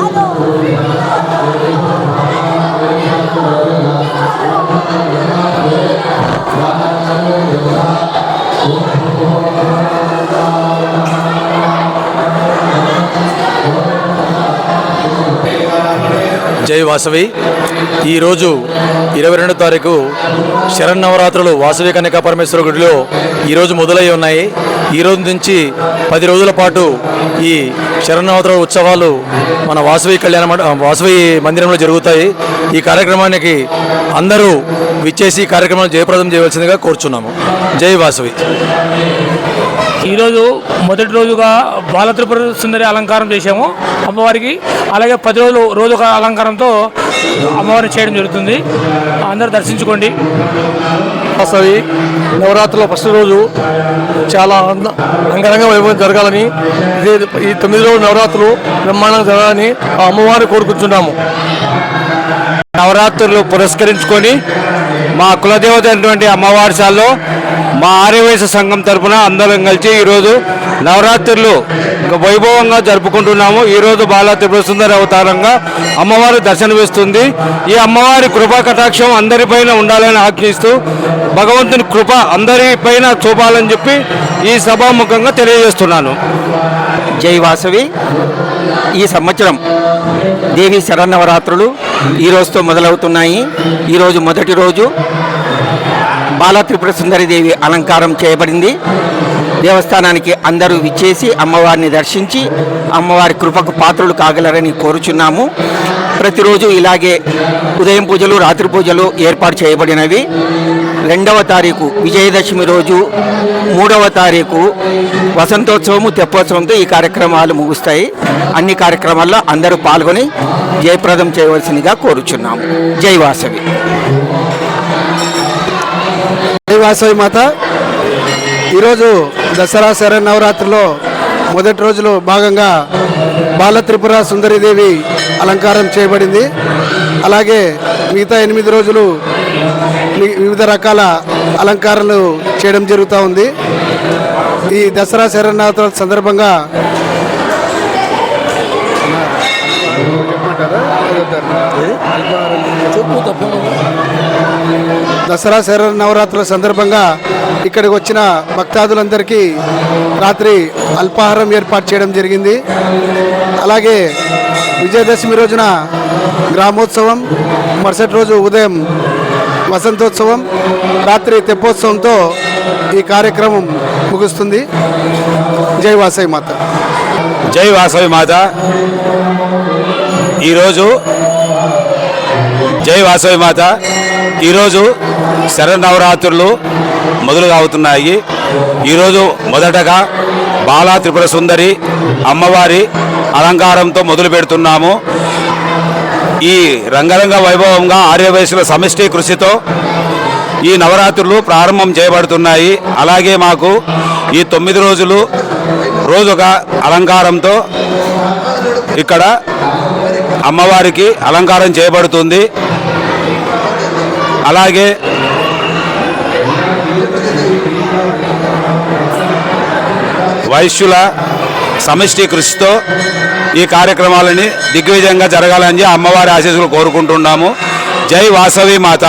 Oh, జై వాసవి. ఈరోజు ఇరవై రెండు తారీఖు శరన్నవరాత్రులు వాసవి కన్యకా పరమేశ్వర గుడిలో ఈరోజు మొదలై ఉన్నాయి. ఈ రోజు నుంచి పది రోజుల పాటు ఈ శరన్నవరాత్రుల ఉత్సవాలు మన వాసవి కళ్యాణ వాసవి మందిరంలో జరుగుతాయి. ఈ కార్యక్రమానికి అందరూ విచ్చేసి ఈ కార్యక్రమాన్ని జయప్రదం చేయవలసిందిగా కోరుచున్నాము. జై వాసవి. ఈరోజు మొదటి రోజుగా బాలత్రిపుర సుందరి అలంకారం చేశాము. అమ్మవారికి అలాగే పది రోజులు రోజు ఒక అలంకారంతో అమ్మవారిని చేయడం జరుగుతుంది. అందరూ దర్శించుకోండి. వాసవి నవరాత్రుల ఫస్ట్ రోజు చాలా అంద- అంగరంగ వైభవం జరగాలని ఇదే ఈ తొమ్మిది రోజుల నవరాత్రులు బ్రహ్మాండంగా జరగాలని అమ్మవారిని కోరుకుంటున్నాము. నవరాత్రులు పురస్కరించుకొని మా కులదేవత అయినటువంటి అమ్మవారి శాలలో మా ఆర్యవయస సంఘం తరపున అందరం కలిసి ఈరోజు నవరాత్రులు వైభవంగా జరుపుకుంటున్నాము. ఈరోజు బాలా త్రిపుర సుందరి అవతారంగా అమ్మవారు దర్శనమిస్తుంది ఈ అమ్మవారి కృపా కటాక్షం అందరిపైన ఉండాలని ఆజ్ఞిస్తూ భగవంతుని కృప అందరిపైన చూపాలని చెప్పి ఈ సభాముఖంగా తెలియజేస్తున్నాను. జై వాసవి. ఈ సంవత్సరం దేవి శరన్నవరాత్రులు ఈ రోజుతో మొదలవుతున్నాయి. ఈరోజు మొదటి రోజు. బాల త్రిపుర సుందరిదేవి అలంకారం చేయబడింది. దేవస్థానానికి అందరూ విచ్చేసి అమ్మవారిని దర్శించి అమ్మవారి కృపకు పాత్రలు కాగలరని కోరుచున్నాము. ప్రతిరోజు ఇలాగే ఉదయం పూజలు రాత్రి పూజలు ఏర్పాటు చేయబడినవి. రెండవ తారీఖు విజయదశమి రోజు మూడవ తారీఖు వసంతోత్సవము తెప్పోత్సవంతో ఈ కార్యక్రమాలు ముగుస్తాయి. అన్ని కార్యక్రమాల్లో అందరూ పాల్గొని జయప్రదం చేయవలసిందిగా కోరుచున్నాము. జై వాసవి. వాసవి మాత. ఈరోజు దసరా శరన్నవరాత్రిలో మొదటి రోజులో భాగంగా బాల త్రిపుర సుందరీదేవి అలంకారం చేయబడింది. అలాగే మిగతా ఎనిమిది రోజులు వివిధ రకాల అలంకారాలు చేయడం జరుగుతూ ఉంది. ఈ దసరా శరన్నవరాత్రుల సందర్భంగా దసరా శర నవరాత్రుల సందర్భంగా ఇక్కడికి వచ్చిన భక్తాదులందరికీ రాత్రి అల్పాహారం ఏర్పాటు చేయడం జరిగింది. అలాగే విజయదశమి రోజున గ్రామోత్సవం మరుసటి రోజు ఉదయం వసంతోత్సవం రాత్రి తెప్పోత్సవంతో ఈ కార్యక్రమం ముగుస్తుంది. జై వాసవి మాత. జై వాసవి మాత. ఈరోజు జై వాసవి మాత. ఈరోజు శరన్నవరాత్రులు మొదలుగా అవుతున్నాయి ఈరోజు మొదటగా బాలా త్రిపుర సుందరి అమ్మవారి అలంకారంతో మొదలు పెడుతున్నాము. ఈ రంగరంగ వైభవంగా ఆర్యవయసుల సమిష్టి కృషితో ఈ నవరాత్రులు ప్రారంభం చేయబడుతున్నాయి. అలాగే మాకు ఈ తొమ్మిది రోజులు రోజొక అలంకారంతో ఇక్కడ అమ్మవారికి అలంకారం చేయబడుతుంది. అలాగే వైశ్యుల సమిష్టి కృషితో ఈ కార్యక్రమాలని దిగ్విజయంగా జరగాలని అమ్మవారి ఆశీస్సులు కోరుకుంటున్నాము. జై వాసవి మాత.